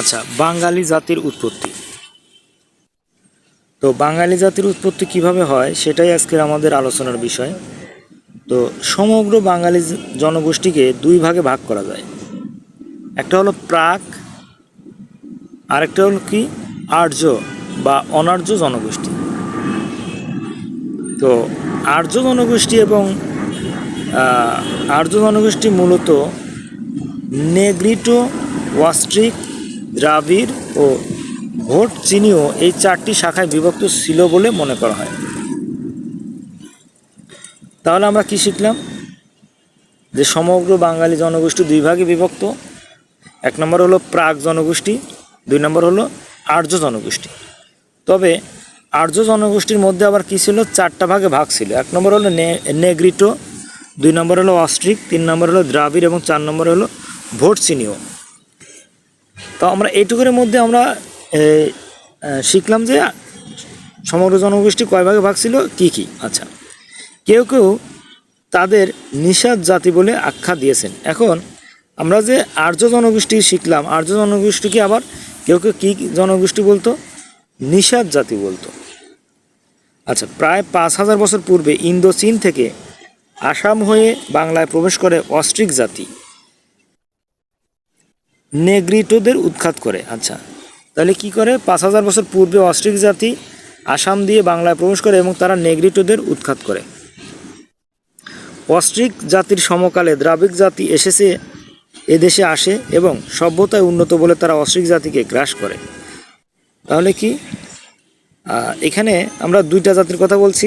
আচ্ছা বাঙালি জাতির উৎপত্তি। তো বাঙালি জাতির উৎপত্তি কীভাবে হয় সেটাই আজকের আমাদের আলোচনার বিষয়। তো সমগ্র বাঙালি জনগোষ্ঠীকে দুই ভাগে ভাগ করা যায়। একটা হলো প্রাক, আরেকটা হলো কি, আর্য বা অনার্য জনগোষ্ঠী। তো আর্য জনগোষ্ঠী এবং আর্য জনগোষ্ঠী মূলত নেগ্রিটো, ওয়াস্ট্রিক দ্রাবিড় ও ভোট চিনিও এই চারটি শাখায় বিভক্ত ছিল বলে মনে করা হয়। তাহলে আমরা কি শিখলাম? যে সমগ্র বাঙালি জনগোষ্ঠী দুই ভাগে বিভক্ত। এক নম্বর হলো প্রাক জনগোষ্ঠী, দুই নম্বর হলো আর্য জনগোষ্ঠী। তবে আর্য জনগোষ্ঠীর মধ্যে আবার কী ছিল? চারটা ভাগে ভাগ ছিল। এক নম্বর হলো নেগ্রিটো, দুই নম্বর হলো অস্ট্রিক, তিন নম্বর হলো দ্রাবিড় এবং চার নম্বর হলো ভোট চিনিও। তো আমরা এইটুকুর মধ্যে আমরা শিখলাম যে সমগ্র জনগোষ্ঠী কয় ভাগে ভাগ ছিল, কী কী? আচ্ছা। কেউ কেউ তাদের নিষাদ জাতি বলে আখ্যা দিয়েছেন। এখন আমরা যে আর্য জনগোষ্ঠী শিখলাম, আর্য জনগোষ্ঠীকে আবার কেউ কেউ কী জনগোষ্ঠী বলতো? নিষাদ জাতি বলতো। আচ্ছা প্রায় পাঁচ হাজার বছর পূর্বে ইন্দো চীন থেকে আসাম হয়ে বাংলায় প্রবেশ করে অস্ট্রিক জাতি। নেগ্রিটোদের উৎখাত করে। আচ্ছা তাহলে কি করে? পাঁচ হাজার বছর পূর্বে অস্ট্রিক জাতি আসাম দিয়ে বাংলায় প্রবেশ করে এবং তারা নেগ্রিটোদের উৎখাত করে। অস্ট্রিক জাতির সমকালে দ্রাবিড় জাতি এসেছে, এদেশে আসে এবং সভ্যতায় উন্নত বলে তারা অস্ট্রিক জাতিকে গ্রাস করে। তাহলে কি? এখানে আমরা দুইটা জাতির কথা বলছি।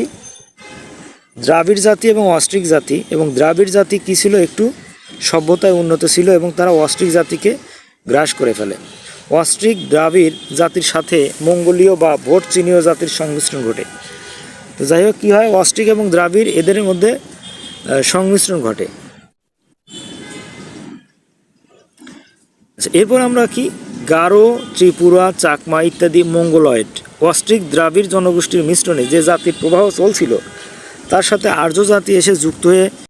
দ্রাবিড় জাতি এবং অস্ট্রিক জাতি, এবং দ্রাবিড় জাতি কী ছিল? একটু সভ্যতায় উন্নত ছিল এবং তারা অস্ট্রিক জাতিকে গ্রাস করে ফেলে। অস্ট্রিক দ্রাবিড় জাতির সাথে মঙ্গোলীয় বা ভোট চীনীয় জাতির সংমিশ্রণ ঘটে। তো যাই হোক কী হয়? অস্ট্রিক এবং দ্রাবিড় এদের মধ্যে সংমিশ্রণ ঘটে। আচ্ছা, এরপর আমরা কি? গারো ত্রিপুরা চাকমা ইত্যাদি মঙ্গলয়েড। অস্ট্রিক দ্রাবিড় জনগোষ্ঠীর মিশ্রণে যে জাতির প্রবাহ চলছিল তার সাথে আর্য জাতি এসে যুক্ত হয়ে